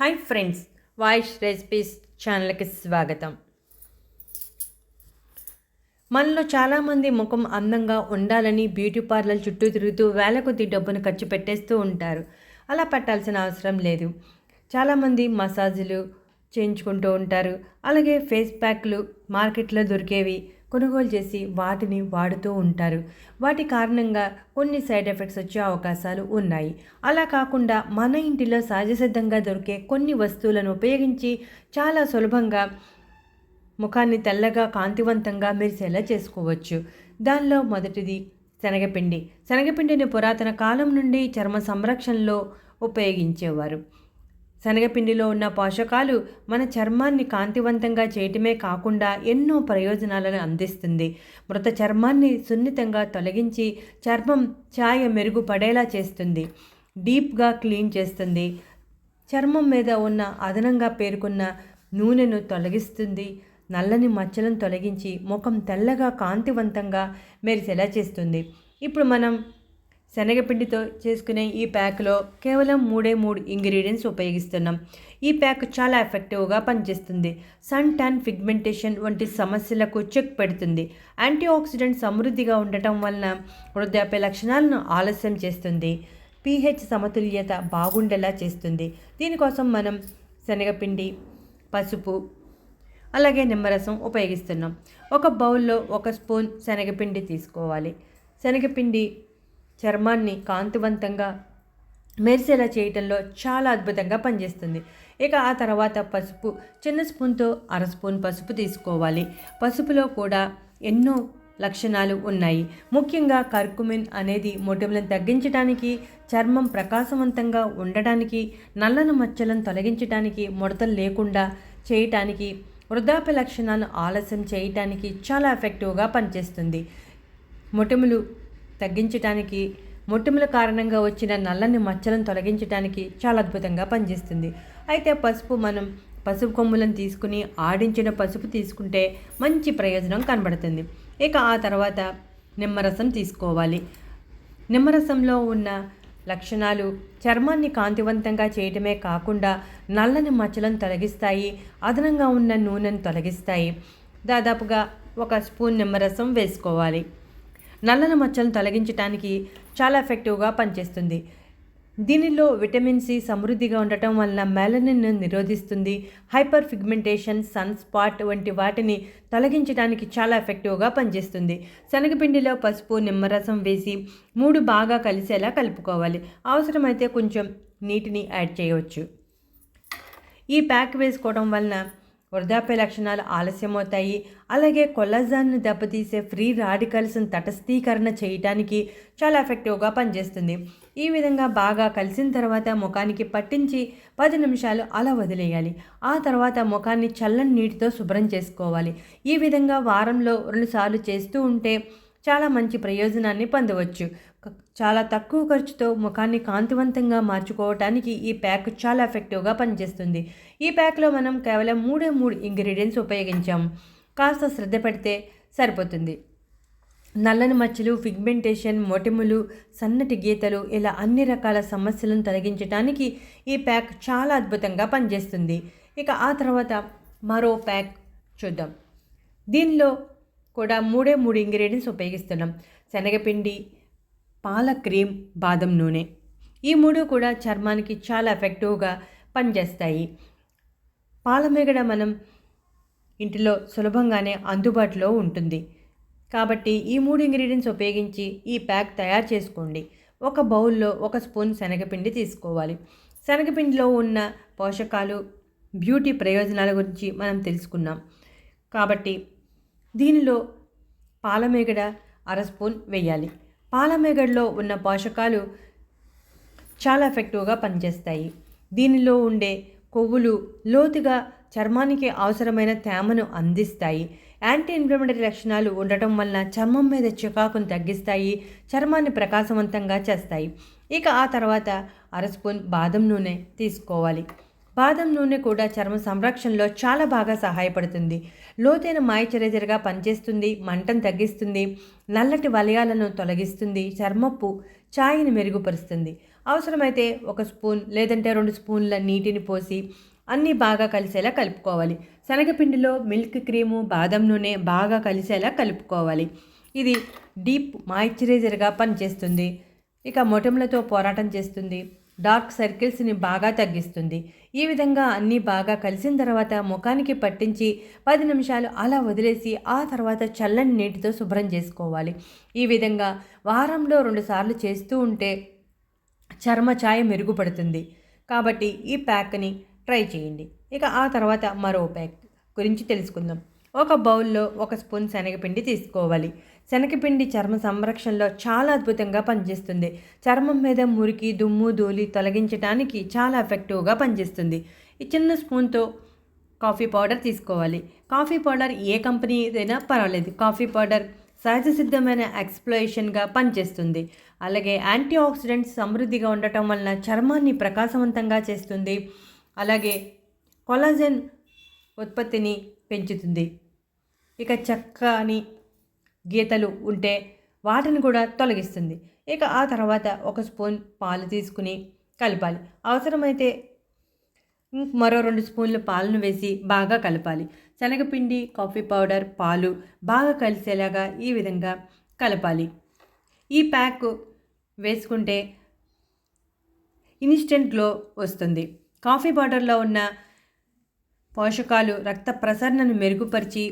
Hi friends voice recipes ఛానల్కి స్వాగతం. మనలో చాలామంది ముఖం అందంగా ఉండాలని బ్యూటీ పార్లర్ చుట్టూ తిరుగుతూ వేల కొద్ది డబ్బును ఖర్చు పెట్టేస్తూ ఉంటారు. అలా పెట్టాల్సిన అవసరం లేదు. చాలామంది మసాజులు చేయించుకుంటూ ఉంటారు. అలాగే ఫేస్ ప్యాక్లు మార్కెట్లో దొరికేవి కొనుగోలు చేసి వాటిని వాడుతూ ఉంటారు. వాటి కారణంగా కొన్ని సైడ్ ఎఫెక్ట్స్ వచ్చే అవకాశాలు ఉన్నాయి. అలా కాకుండా మన ఇంటిలో సహజసిద్ధంగా దొరికే కొన్ని వస్తువులను ఉపయోగించి చాలా సులభంగా ముఖాన్ని తెల్లగా కాంతివంతంగా మెరిసేలా చేసుకోవచ్చు. దానిలో మొదటిది శనగపిండి. శనగపిండిని పురాతన కాలం నుండి చర్మ సంరక్షణలో ఉపయోగించేవారు. శనగపిండిలో ఉన్న పోషకాలు మన చర్మాన్ని కాంతివంతంగా చేయటమే కాకుండా ఎన్నో ప్రయోజనాలను అందిస్తుంది. మృత చర్మాన్ని సున్నితంగా తొలగించి చర్మం ఛాయ మెరుగుపడేలా చేస్తుంది. డీప్గా క్లీన్ చేస్తుంది. చర్మం మీద ఉన్న అదనంగా పేర్కొన్న నూనెను తొలగిస్తుంది. నల్లని మచ్చలను తొలగించి ముఖం తెల్లగా కాంతివంతంగా మెరిసేలా చేస్తుంది. ఇప్పుడు మనం శనగపిండితో చేసుకునే ఈ ప్యాక్లో కేవలం మూడే మూడు ఇంగ్రీడియంట్స్ ఉపయోగిస్తున్నాం. ఈ ప్యాక్ చాలా ఎఫెక్టివ్గా పనిచేస్తుంది. సన్ ట్యాన్ ఫిగ్మెంటేషన్ వంటి సమస్యలకు చెక్ పెడుతుంది. యాంటీ ఆక్సిడెంట్ సమృద్ధిగా ఉండటం వలన వృద్ధాప్య లక్షణాలను ఆలస్యం చేస్తుంది. పీహెచ్ సమతుల్యత బాగుండేలా చేస్తుంది. దీనికోసం మనం శనగపిండి పసుపు అలాగే నిమ్మరసం ఉపయోగిస్తున్నాం. ఒక బౌల్లో ఒక స్పూన్ శనగపిండి తీసుకోవాలి. శనగపిండి చర్మాన్ని కాంతివంతంగా మెరిసేలా చేయటంలో చాలా అద్భుతంగా పనిచేస్తుంది. ఇక ఆ తర్వాత పసుపు చిన్న స్పూన్తో అర స్పూన్ పసుపు తీసుకోవాలి. పసుపులో కూడా ఎన్నో లక్షణాలు ఉన్నాయి. ముఖ్యంగా కర్కుమిన్ అనేది మొటిమలను తగ్గించడానికి చర్మం ప్రకాశవంతంగా ఉండడానికి నల్లని మచ్చలను తొలగించడానికి ముడతలు లేకుండా చేయటానికి వృద్ధాప్య లక్షణాలను ఆలస్యం చేయటానికి చాలా ఎఫెక్టివ్గా పనిచేస్తుంది. మొటిమలు తగ్గించడానికి మొటిమల కారణంగా వచ్చిన నల్లని మచ్చలను తొలగించడానికి చాలా అద్భుతంగా పనిచేస్తుంది. అయితే పసుపు మనం పసుపు కొమ్ములను తీసుకుని ఆడించిన పసుపు తీసుకుంటే మంచి ప్రయోజనం కనబడుతుంది. ఇక ఆ తర్వాత నిమ్మరసం తీసుకోవాలి. నిమ్మరసంలో ఉన్న లక్షణాలు చర్మాన్ని కాంతివంతంగా చేయటమే కాకుండా నల్లని మచ్చలను తొలగిస్తాయి అదనంగా ఉన్న నూనెను తొలగిస్తాయి. దాదాపుగా ఒక స్పూన్ నిమ్మరసం వేసుకోవాలి. నల్లని మచ్చలను తొలగించడానికి చాలా ఎఫెక్టివ్గా పనిచేస్తుంది. దీనిలో విటమిన్ సి సమృద్ధిగా ఉండటం వలన మెలనిన్ను నిరోధిస్తుంది. హైపర్ ఫిగ్మెంటేషన్ సన్ స్పాట్ వంటి వాటిని తొలగించడానికి చాలా ఎఫెక్టివ్గా పనిచేస్తుంది. శనగపిండిలో పసుపు నిమ్మరసం వేసి మూడు బాగా కలిసేలా కలుపుకోవాలి. అవసరమైతే కొంచెం నీటిని యాడ్ చేయవచ్చు. ఈ ప్యాక్ వేసుకోవడం వలన వృద్ధాప్య లక్షణాలు ఆలస్యమవుతాయి. అలాగే కొల్లజాన్ను దెబ్బతీసే ఫ్రీ రాడికల్స్ను తటస్థీకరణ చేయటానికి చాలా ఎఫెక్టివ్గా పనిచేస్తుంది. ఈ విధంగా బాగా కలిసిన తర్వాత ముఖానికి పట్టించి పది నిమిషాలు అలా వదిలేయాలి. ఆ తర్వాత ముఖాన్ని చల్లని నీటితో శుభ్రం చేసుకోవాలి. ఈ విధంగా వారంలో రెండుసార్లు చేస్తూ ఉంటే చాలా మంచి ప్రయోజనాన్ని పొందవచ్చు. చాలా తక్కువ ఖర్చుతో ముఖాన్ని కాంతివంతంగా మార్చుకోవటానికి ఈ ప్యాక్ చాలా ఎఫెక్టివ్గా పనిచేస్తుంది. ఈ ప్యాక్లో మనం కేవలం మూడే మూడు ఇంగ్రీడియంట్స్ ఉపయోగించాం. కాస్త శ్రద్ధ పెడితే సరిపోతుంది. నల్లని మచ్చలు ఫిగ్మెంటేషన్ మొటిములు సన్నటి గీతలు ఇలా అన్ని రకాల సమస్యలను తొలగించడానికి ఈ ప్యాక్ చాలా అద్భుతంగా పనిచేస్తుంది. ఇక ఆ తర్వాత మరో ప్యాక్ చూద్దాం. దీనిలో కూడా మూడే మూడు ఇంగ్రీడియంట్స్ ఉపయోగిస్తున్నాం. శనగపిండి పాల క్రీమ్ బాదం నూనె. ఈ మూడు కూడా చర్మానికి చాలా ఎఫెక్టివ్గా పనిచేస్తాయి. పాలమేగడ మనం ఇంటిలో సులభంగానే అందుబాటులో ఉంటుంది. కాబట్టి ఈ మూడు ఇంగ్రీడియంట్స్ ఉపయోగించి ఈ ప్యాక్ తయారు చేసుకోండి. ఒక బౌల్లో ఒక స్పూన్ శనగపిండి తీసుకోవాలి. శనగపిండిలో ఉన్న పోషకాలు బ్యూటీ ప్రయోజనాల గురించి మనం తెలుసుకున్నాం. కాబట్టి దీనిలో పాలమేగడ అర స్పూన్ వేయాలి. పాలమేగడలో ఉన్న పోషకాలు చాలా ఎఫెక్టివ్గా పనిచేస్తాయి. దీనిలో ఉండే కొవ్వులు లోతుగా చర్మానికి అవసరమైన తేమను అందిస్తాయి. యాంటీ ఇన్ఫ్లమేటరీ లక్షణాలు ఉండటం వలన చర్మం మీద చికాకును తగ్గిస్తాయి చర్మాన్ని ప్రకాశవంతంగా చేస్తాయి. ఇక ఆ తర్వాత అర స్పూన్ బాదం నూనె తీసుకోవాలి. బాదం నూనె కూడా చర్మ సంరక్షణలో చాలా బాగా సహాయపడుతుంది. లోతైన మాయిశ్చరైజర్గా పనిచేస్తుంది మంటను తగ్గిస్తుంది నల్లటి వలయాలను తొలగిస్తుంది చర్మపు ఛాయని మెరుగుపరుస్తుంది. అవసరమైతే ఒక స్పూన్ లేదంటే రెండు స్పూన్ల నీటిని పోసి అన్నీ బాగా కలిసేలా కలుపుకోవాలి. శనగపిండిలో మిల్క్ క్రీము బాదం నూనె బాగా కలిసేలా కలుపుకోవాలి. ఇది డీప్ మాయిశ్చరైజర్గా పనిచేస్తుంది. ఇక మొటములతో పోరాటం చేస్తుంది. డార్క్ సర్కిల్స్ని బాగా తగ్గిస్తుంది. ఈ విధంగా అన్నీ బాగా కలిసిన తర్వాత ముఖానికి పట్టించి పది నిమిషాలు అలా వదిలేసి ఆ తర్వాత చల్లని నీటితో శుభ్రం చేసుకోవాలి. ఈ విధంగా వారంలో రెండుసార్లు చేస్తూ ఉంటే చర్మ ఛాయ మెరుగుపడుతుంది. కాబట్టి ఈ ప్యాక్ని ట్రై చేయండి. ఇక ఆ తర్వాత మరో ప్యాక్ గురించి తెలుసుకుందాం. ఒక బౌల్లో ఒక స్పూన్ శనగపిండి తీసుకోవాలి. శనగపిండి చర్మ సంరక్షణలో చాలా అద్భుతంగా పనిచేస్తుంది. చర్మం మీద మురికి దుమ్ము ధూళి తొలగించడానికి చాలా ఎఫెక్టివ్గా పనిచేస్తుంది. ఈ చిన్న స్పూన్తో కాఫీ పౌడర్ తీసుకోవాలి. కాఫీ పౌడర్ ఏ కంపెనీ అయినా పర్వాలేదు. కాఫీ పౌడర్ సహజ సిద్ధమైన ఎక్స్ప్లోయేషన్గా పనిచేస్తుంది. అలాగే యాంటీ ఆక్సిడెంట్స్ సమృద్ధిగా ఉండటం వలన చర్మాన్ని ప్రకాశవంతంగా చేస్తుంది. అలాగే కొలాజెన్ ఉత్పత్తిని పెంచుతుంది. ఇక చక్కని గీతలు ఉంటే వాటిని కూడా తొలగిస్తుంది. ఇక ఆ తర్వాత ఒక స్పూన్ పాలు తీసుకుని కలపాలి. అవసరమైతే మరో రెండు స్పూన్లు పాలను వేసి బాగా కలపాలి. శనగపిండి కాఫీ పౌడర్ పాలు బాగా కలిసేలాగా ఈ విధంగా కలపాలి. ఈ ప్యాక్ వేసుకుంటే ఇన్స్టెంట్ గ్లో వస్తుంది. కాఫీ పౌడర్లో ఉన్న పోషకాలు రక్త ప్రసరణను మెరుగుపరిచి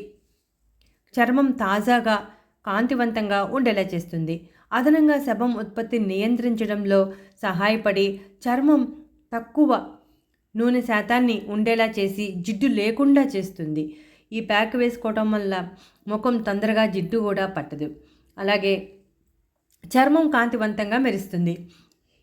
చర్మం తాజాగా కాంతివంతంగా ఉండేలా చేస్తుంది. అదనంగా శవం ఉత్పత్తిని నియంత్రించడంలో సహాయపడి చర్మం తక్కువ నూనె శాతాన్ని ఉండేలా చేసి జిడ్డు లేకుండా చేస్తుంది. ఈ ప్యాక్ వేసుకోవటం వల్ల ముఖం తొందరగా జిడ్డు కూడా పట్టదు. అలాగే చర్మం కాంతివంతంగా మెరుస్తుంది.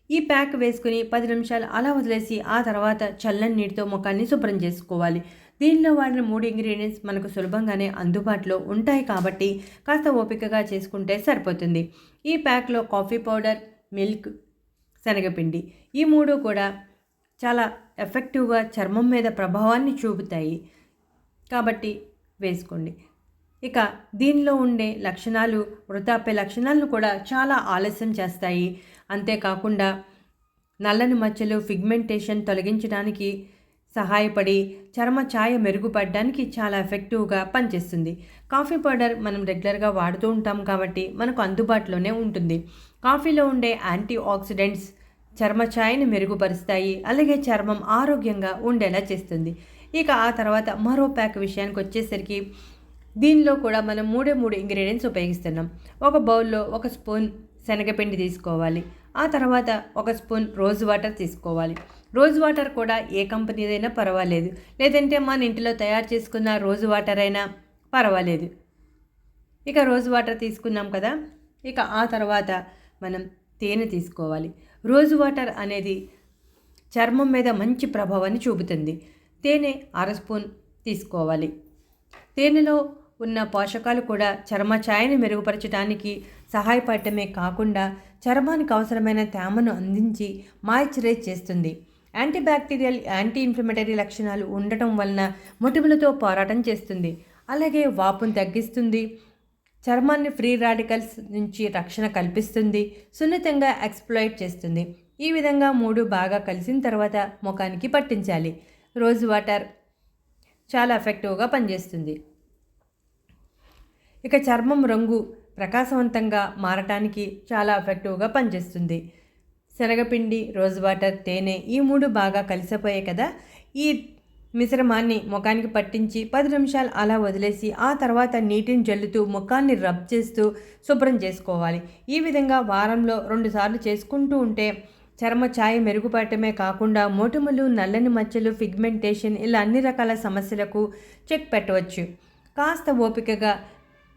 ఈ ప్యాక్ వేసుకుని పది నిమిషాలు అలా వదిలేసి ఆ తర్వాత చల్లని నీటితో ముఖాన్ని శుభ్రం చేసుకోవాలి. దీనిలో వాడిన మూడు ఇంగ్రీడియంట్స్ మనకు సులభంగానే అందుబాటులో ఉంటాయి కాబట్టి కాస్త ఓపికగా చేసుకుంటే సరిపోతుంది. ఈ ప్యాక్లో కాఫీ పౌడర్ మిల్క్ శనగపిండి ఈ మూడు కూడా చాలా ఎఫెక్టివ్గా చర్మం మీద ప్రభావాన్ని చూపుతాయి. కాబట్టి వేసుకోండి. ఇక దీనిలో ఉండే లక్షణాలు వృతాప్య లక్షణాలను కూడా చాలా ఆలస్యం చేస్తాయి. అంతేకాకుండా నల్లని మచ్చలు ఫిగ్మెంటేషన్ తొలగించడానికి సహాయపడి చర్మ ఛాయ మెరుగుపడడానికి చాలా ఎఫెక్టివ్గా పనిచేస్తుంది. కాఫీ పౌడర్ మనం రెగ్యులర్గా వాడుతూ ఉంటాం కాబట్టి మనకు అందుబాటులోనే ఉంటుంది. కాఫీలో ఉండే యాంటీ ఆక్సిడెంట్స్ చర్మ ఛాయను మెరుగుపరుస్తాయి. అలాగే చర్మం ఆరోగ్యంగా ఉండేలా చేస్తుంది. ఇక ఆ తర్వాత మరో ప్యాక్ విషయానికి వచ్చేసరికి దీనిలో కూడా మనం మూడే మూడు ఇంగ్రీడియంట్స్ ఉపయోగిస్తున్నాం. ఒక బౌల్లో ఒక స్పూన్ శనగపిండి తీసుకోవాలి. ఆ తర్వాత ఒక స్పూన్ రోజ్ వాటర్ తీసుకోవాలి. రోజ్ వాటర్ కూడా ఏ కంపెనీదైనా పర్వాలేదు. లేదంటే మన ఇంటిలో తయారు చేసుకున్న రోజ్ వాటర్ అయినా పర్వాలేదు. ఇక రోజ్ వాటర్ తీసుకున్నాం కదా ఇక ఆ తర్వాత మనం తేనె తీసుకోవాలి. రోజ్ వాటర్ అనేది చర్మం మీద మంచి ప్రభావాన్ని చూపుతుంది. తేనె అర స్పూన్ తీసుకోవాలి. తేనెలో ఉన్న పోషకాలు కూడా చర్మ ఛాయని మెరుగుపరచడానికి సహాయపడటమే కాకుండా చర్మానికి అవసరమైన తేమను అందించి మాయిశ్చరైజ్ చేస్తుంది. యాంటీబ్యాక్టీరియల్ యాంటీ ఇన్ఫ్లమేటరీ లక్షణాలు ఉండటం వలన మొటిమలతో పోరాటం చేస్తుంది. అలాగే వాపును తగ్గిస్తుంది. చర్మాన్ని ఫ్రీ రాడికల్స్ నుంచి రక్షణ కల్పిస్తుంది. సున్నితంగా ఎక్స్ప్లోయిట్ చేస్తుంది. ఈ విధంగా మూడు బాగా కలిసిన తర్వాత ముఖానికి పట్టించాలి. రోజ్ వాటర్ చాలా ఎఫెక్టివ్గా పనిచేస్తుంది. ఇక చర్మం రంగు ప్రకాశవంతంగా మారటానికి చాలా ఎఫెక్టివ్గా పనిచేస్తుంది. శనగపిండి రోజ్ వాటర్ తేనె ఈ మూడు బాగా కలిసిపోయాయి కదా. ఈ మిశ్రమాన్ని ముఖానికి పట్టించి పది నిమిషాలు అలా వదిలేసి ఆ తర్వాత నీటిని జల్లుతూ ముఖాన్ని రబ్ చేస్తూ శుభ్రం చేసుకోవాలి. ఈ విధంగా వారంలో రెండుసార్లు చేసుకుంటూ ఉంటే చర్మ ఛాయ మెరుగుపడటమే కాకుండా మోటుములు నల్లని మచ్చలు ఫిగ్మెంటేషన్ ఇలా అన్ని రకాల సమస్యలకు చెక్ పెట్టవచ్చు. కాస్త ఓపికగా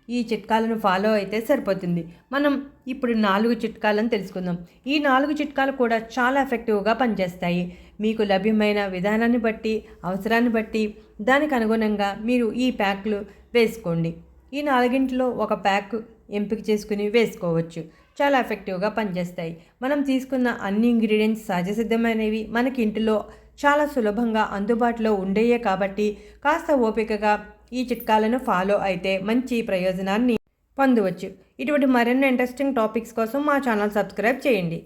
ఈ చిట్కాలను ఫాలో అయితే సరిపోతుంది. మనం ఇప్పుడు నాలుగు చిట్కాలను తెలుసుకుందాం. ఈ నాలుగు చిట్కాలు కూడా చాలా ఎఫెక్టివ్గా పనిచేస్తాయి. మీకు లభ్యమైన విధానాన్ని బట్టి అవసరాన్ని బట్టి దానికి అనుగుణంగా మీరు ఈ ప్యాక్లు వేసుకోండి. ఈ నాలుగింటిలో ఒక ప్యాక్ ఎంపిక చేసుకుని వేసుకోవచ్చు. చాలా ఎఫెక్టివ్గా పనిచేస్తాయి. మనం తీసుకున్న అన్ని ఇంగ్రీడియంట్స్ సహజసిద్ధమైనవి మనకి ఇంటిలో చాలా సులభంగా అందుబాటులో ఉండేయే కాబట్టి కాస్త ఓపికగా ఈ చిట్కాలను ఫాలో అయితే మంచి ప్రయోజనాన్ని పొందవచ్చు. ఇటువంటి మరిన్ని ఇంట్రెస్టింగ్ టాపిక్స్ కోసం మా ఛానల్ సబ్స్క్రైబ్ చేయండి.